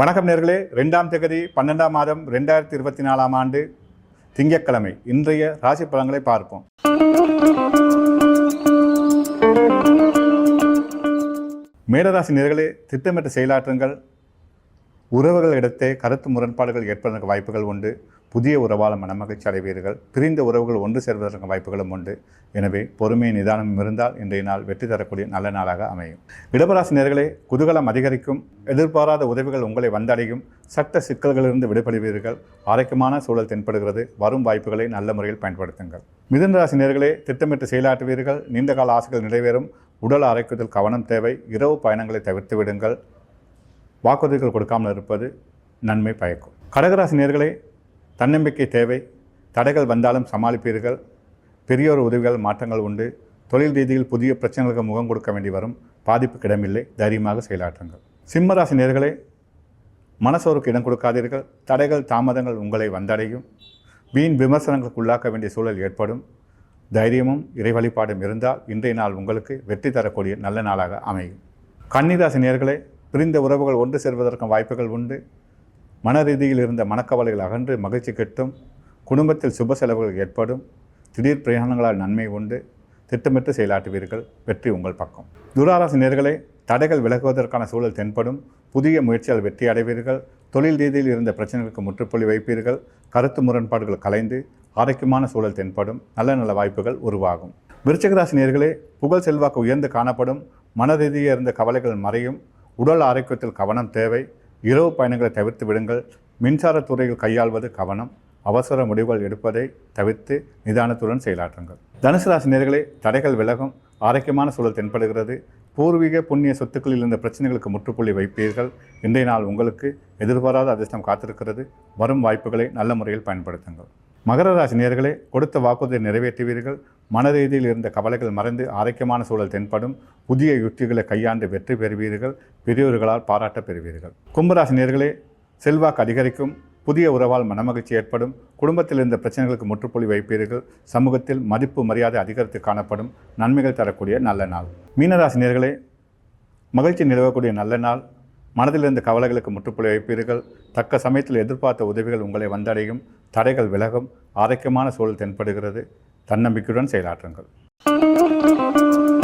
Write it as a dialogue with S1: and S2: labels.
S1: வணக்கம் நேர்களே. ரெண்டாம் தேதி பன்னெண்டாம் மாதம் ரெண்டாயிரத்தி இருபத்தி நாலாம் ஆண்டு திங்கட்கிழமை. இன்றைய ராசி பலன்களை பார்ப்போம். மேடராசி நேர்களே திட்டமிட்ட செயலாற்றுங்கள் உறவுகளிடத்தே கருத்து முரண்பாடுகள் ஏற்பதற்கு வாய்ப்புகள் உண்டு. புதிய உறவால் மனமகிழ்ச்சி அடைவீர்கள். பிரிந்த உறவுகள் ஒன்று சேர்வதற்கு வாய்ப்புகளும் உண்டு. எனவே பொறுமை நிதானம் இருந்தால் இன்றைய நாள் வெற்றி தரக்கூடிய நல்ல நாளாக அமையும். இடபராசி நேர்களே குதூகலம் அதிகரிக்கும். எதிர்பாராத உதவிகள் உங்களை வந்தடையும். சட்ட சிக்கல்களிலிருந்து விடுபடுவீர்கள். ஆரோக்கியமான சூழல் தென்படுகிறது. வரும் வாய்ப்புகளை நல்ல முறையில் பயன்படுத்துங்கள். மிதுன ராசி நேர்களே திட்டமிட்டு செயலாற்றுவீர்கள். நீண்டகால ஆசைகள் நிறைவேறும். உடல் ஆரோக்கியத்தில் கவனம் தேவை. இரவு பயணங்களை தவிர்த்து விடுங்கள். வாக்குறுதிகள் கொடுக்காமல் இருப்பது நன்மை பயக்கும். கடகராசி நேர்களே தன்னம்பிக்கை தேவை. தடைகள் வந்தாலும் சமாளிப்பீர்கள். பெரியோர் உதவிகள் மாற்றங்கள் உண்டு. தொழில் ரீதியில் புதிய பிரச்சனைகளுக்கு முகம் கொடுக்க வேண்டி வரும். பாதிப்புக்கு இடமில்லை தைரியமாக செயலாற்றுங்கள். சிம்மராசி நேர்களே மனசோருக்கு இடம் கொடுக்காதீர்கள். தடைகள் தாமதங்கள் உங்களை வந்தடையும். வீண் விமர்சனங்களுக்கு உள்ளாக்க வேண்டிய சூழல் ஏற்படும். தைரியமும் இறை வழிபாடும் இருந்தால் இன்றைய நாள் உங்களுக்கு வெற்றி தரக்கூடிய நல்ல நாளாக அமையும். கன்னிராசி நேர்களே பிரிந்த உறவுகள் ஒன்று சேர்வதற்கும் வாய்ப்புகள் உண்டு. மன ரீதியில் இருந்த மனக்கவலைகள் அகன்று மகிழ்ச்சி கெட்டும். குடும்பத்தில் சுப செலவுகள் ஏற்படும். திடீர் பிரயாணங்களால் நன்மை உண்டு. திட்டமிட்டு செயலாற்றுவீர்கள். வெற்றி உங்கள் பக்கம். துராராசி நேர்களே தடைகள் விலகுவதற்கான சூழல் தென்படும். புதிய முயற்சியால் வெற்றி அடைவீர்கள். தொழில் ரீதியில் இருந்த பிரச்சனைகளுக்கு முற்றுப்புள்ளி வைப்பீர்கள். கருத்து முரண்பாடுகள் கலைந்து ஆரோக்கியமான சூழல் தென்படும். நல்ல நல்ல வாய்ப்புகள் உருவாகும். விருச்சிகராசி நேர்களே புகழ் செல்வாக்கு உயர்ந்து காணப்படும். மன ரீதியாக இருந்த கவலைகள் மறையும். உடல் ஆரோக்கியத்தில் கவனம் தேவை. இரவு பயணங்களை தவிர்த்து விடுங்கள். மின்சாரத் துறையில் கையாள்வது கவனம். அவசர முடிவுகள் எடுப்பதை தவிர்த்து நிதானத்துடன் செயலாற்றுங்கள். தனுசு ராசி நேர்களை தடைகள் விலகும். ஆரோக்கியமான சூழல் தென்படுகிறது. பூர்வீக புண்ணிய சொத்துக்களில் இருந்த பிரச்சனைகளுக்கு முற்றுப்புள்ளி வைப்பீர்கள். இன்றைய நாள் உங்களுக்கு எதிர்பாராத அதிர்ஷ்டம் காத்திருக்கிறது. வரும் வாய்ப்புகளை நல்ல முறையில் பயன்படுத்துங்கள். மகர ராசி நேர்களே கொடுத்த வாக்குறுதியை நிறைவேற்றுவீர்கள். மன ரீதியில் இருந்த கவலைகள் மறைந்து ஆரோக்கியமான சூழல் தென்படும். புதிய யுக்திகளை கையாண்டு வெற்றி பெறுவீர்கள். பெரியோர்களால் பாராட்ட பெறுவீர்கள். கும்பராசி நேர்களே செல்வாக்கு அதிகரிக்கும். புதிய உறவால் மனமகிழ்ச்சி ஏற்படும். குடும்பத்தில் இருந்த பிரச்சனைகளுக்கு முற்றுப்புள்ளி வைப்பீர்கள். சமூகத்தில் மதிப்பு மரியாதை அதிகரித்து காணப்படும். நன்மைகள் தரக்கூடிய நல்ல நாள். மீனராசி நேர்களே மகிழ்ச்சி நிலவக்கூடிய நல்ல நாள். மனதில் இருந்த கவலைகளுக்கு முற்றுப்புள்ளி வைப்பீர்கள். தக்க சமயத்தில் எதிர்பார்த்த உதவிகள் உங்களை வந்தடையும். தடைகள் விலகும். ஆரோக்கியமான சூழல் தென்படுகிறது. தன்னம்பிக்கையுடன் செயலாற்றுங்கள்.